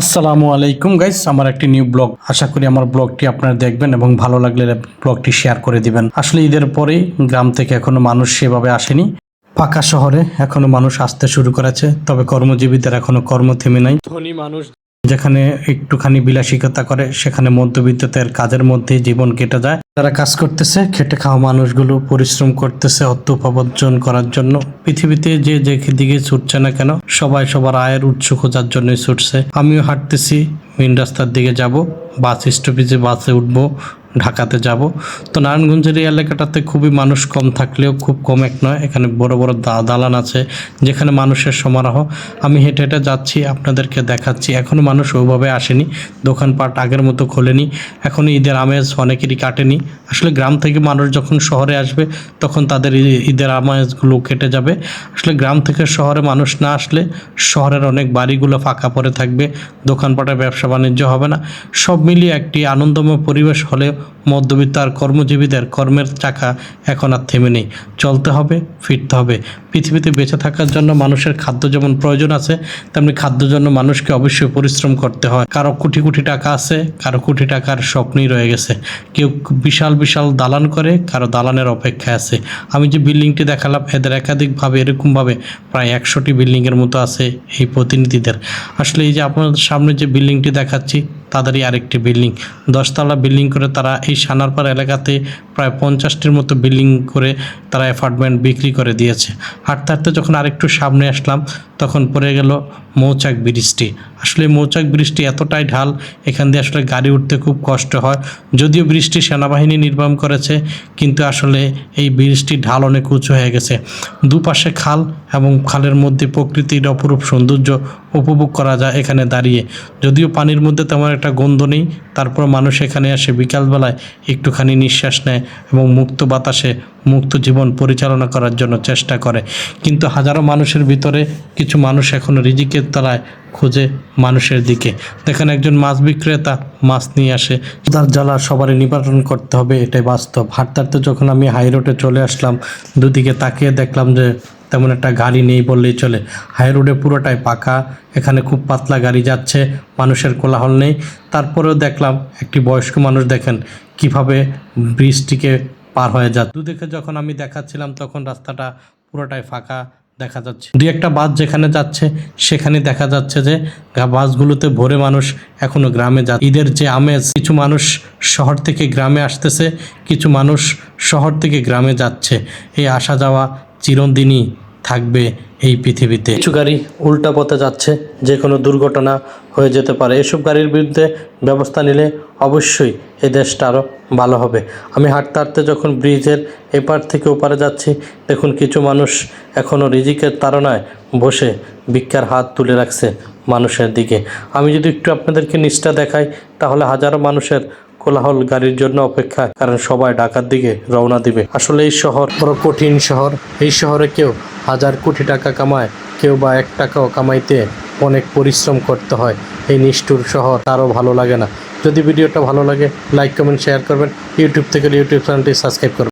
আসসালামু আলাইকুম গাইস, আমার একটি নিউ ব্লগ। আশা করি আমার ব্লগটি আপনারা দেখবেন এবং ভালো লাগলে ব্লগটি শেয়ার করে দিবেন। আসলে ঈদের পরেই গ্রাম থেকে এখনও মানুষ সেভাবে আসেনি। ফাঁকা শহরে এখনও মানুষ আসতে শুরু করেছে, তবে কর্মজীবীদের এখনও কর্ম থেমে নাই। ধনী মানুষ যেখানে একটুখানি বিলাসিকতা করে, সেখানে মধ্যবিত্তের কাজের মধ্যে জীবন কেটে যায়। তারা কাজ করতেছে, খেটে খাওয়া মানুষগুলো পরিশ্রম করতেছে অর্থ উপার্জন করার জন্য। পৃথিবীতে যে যে দিকে ছুটছে না কেন, সবাই সবার আয়ের উৎস খোঁজার জন্য ছুটছে। আমিও হাঁটতেছি মেন রাস্তার দিকে যাব বাস স্টপেজে বাসে উঠবো, ঢাকাতে যাব। তো নারায়ণগঞ্জের এই এলাকাটাতে খুবই মানুষ কম থাকলেও খুব কম এক নয়, এখানে বড় বড় দা- দালান আছে, যেখানে মানুষের সমারোহ। আমি হেঁটে হেঁটে যাচ্ছি, আপনাদেরকে দেখাচ্ছি এখনও মানুষ ওইভাবে আসেনি, দোকানপাট আগের মতো খোলেনি এখনও ঈদের আমেজ অনেকেরই কাটেনি। আসলে গ্রাম থেকে মানুষ যখন শহরে আসবে, তখন তাদের ঈদের আমেজগুলো কেটে যাবে। আসলে গ্রাম থেকে শহরে মানুষ না আসলে শহরের অনেক বাড়িগুলো ফাঁকা পড়ে থাকবে, দোকানপাটের ব্যবসা বাণিজ্য হবে না। সব মিলিয়ে একটি আনন্দময় পরিবেশ হলেও মধ্যবিত্ত আর কর্মজীবীদের কর্মের চাকা এখন আর থেমে নেই। চলতে হবে, ফিরতে হবে। পৃথিবীতে বেঁচে থাকার জন্য মানুষের খাদ্য যেমন প্রয়োজন আছে, তেমনি খাদ্যের জন্য মানুষকে অবশ্যই পরিশ্রম করতে হয়। কারও কোটি কোটি টাকা আছে, কারও কোটি টাকার স্বপ্নই রয়ে গেছে। কেউ বিশাল বিশাল দালান করে, কারও দালানের অপেক্ষায় আছে। আমি যে বিল্ডিংটি দেখালাম, এদের একাধিকভাবে এরকমভাবে প্রায় একশোটি বিল্ডিংয়ের মতো আছে এই প্রতিনিধিদের। আসলে এই যে আপনাদের সামনে যে বিল্ডিংটি দেখাচ্ছি। তাদেরই আরেকটি বিল্ডিং। দশতলা বিল্ডিং করে তারা এই সানারপাড় এলাকাতে প্রায় পঞ্চাশটির মতো বিল্ডিং করে তারা অ্যাপার্টমেন্ট বিক্রি করে দিয়েছে। হাঁটতে হাঁটতে যখন আরেকটু সামনে আসলাম, তখন পড়ে গেল মৌচাক ব্রিজটি। আসলে মৌচাক ব্রিজটি এতটাই ঢাল, এখান দিয়ে আসলে গাড়ি উঠতে খুব কষ্ট হয়। যদিও ব্রিজটি সেনাবাহিনী নির্মাণ করেছে, কিন্তু আসলে এই ব্রিজটির ঢাল অনেক উঁচু হয়ে গেছে। দুপাশে খাল এবং খালের মধ্যে প্রকৃতির অপরূপ সৌন্দর্য উপভোগ করা যায় এখানে দাঁড়িয়ে। যদিও পানির মধ্যে তেমন একটা গন্ধ নেই। তারপর মানুষ এখানে আসে বিকালবেলায় একটুখানি নিঃশ্বাস নেয় এবং মুক্ত বাতাসে মুক্ত জীবন পরিচালনা করার জন্য চেষ্টা করে। কিন্তু হাজারো মানুষের ভিতরে কিছু মানুষ এখনও রিজিকের তলায় খুঁজে মানুষের দিকে। দেখেন একজন মাছ বিক্রেতা মাছ নিয়ে আসে। তার জ্বালা সবারই নিবারণ করতে হবে, এটাই বাস্তব। হাঁটতে যখন আমি হাই রোডে চলে আসলাম, দুদিকে তাকিয়ে দেখলাম যে তেমন একটা গাড়ি নেই বললেই চলে। হাই রোডে পুরোটাই পাকা, এখানে খুব পাতলা গাড়ি যাচ্ছে, মানুষের কোলাহল নেই। তারপরেও দেখলাম একটি বয়স্ক মানুষ দেখেন কীভাবে ব্রিজটিকে পার হয়ে যাচ্ছে। দুদিকে যখন আমি দেখাচ্ছিলাম তখন রাস্তাটা পুরোটাই ফাঁকা দেখা যাচ্ছে। দুই একটা বাস যেখানে যাচ্ছে সেখানে দেখা যাচ্ছে যে বাসগুলোতে ভরে মানুষ এখনও গ্রামে যা, ঈদের যে আমেজ, কিছু মানুষ শহর থেকে গ্রামে আসতেছে, কিছু মানুষ শহর থেকে গ্রামে যাচ্ছে। এই আসা যাওয়া চিরদিনই থাকবে এই পৃথিবীতে। কিছু গাড়ি উল্টা পথে যাচ্ছে যে কোনো দুর্ঘটনা হয়ে যেতে পারে। এসব গাড়ির বিরুদ্ধে ব্যবস্থা নিলে অবশ্যই এই দেশটা আরও ভালো হবে। আমি হাঁটতে হাঁটতে যখন ব্রিজের এপার থেকে ওপারে যাচ্ছি, দেখুন কিছু মানুষ এখনও রিজিকের তাড়নায় বসে ভিক্ষার হাত তুলে রাখছে মানুষের দিকে। আমি যদি একটু আপনাদেরকে নিষ্ঠা দেখাই, তাহলে হাজারো মানুষের কোলাহল গাড়ির জন্য অপেক্ষা কারণ সবাই ঢাকার দিকে রওনা দিবে। আসলে এই শহর বড় কঠিন শহর। এই শহরে কেউ হাজার কোটি টাকা কামায়, কেউ বা এক টাকাও কামাইতে অনেক পরিশ্রম করতে হয়। এই নিষ্ঠুর শহর তারও ভালো লাগে না। যদি ভিডিওটা ভালো লাগে লাইক কমেন্ট শেয়ার করবেন। ইউটিউব থেকে ইউটিউব চ্যানেলটি সাবস্ক্রাইব করবেন।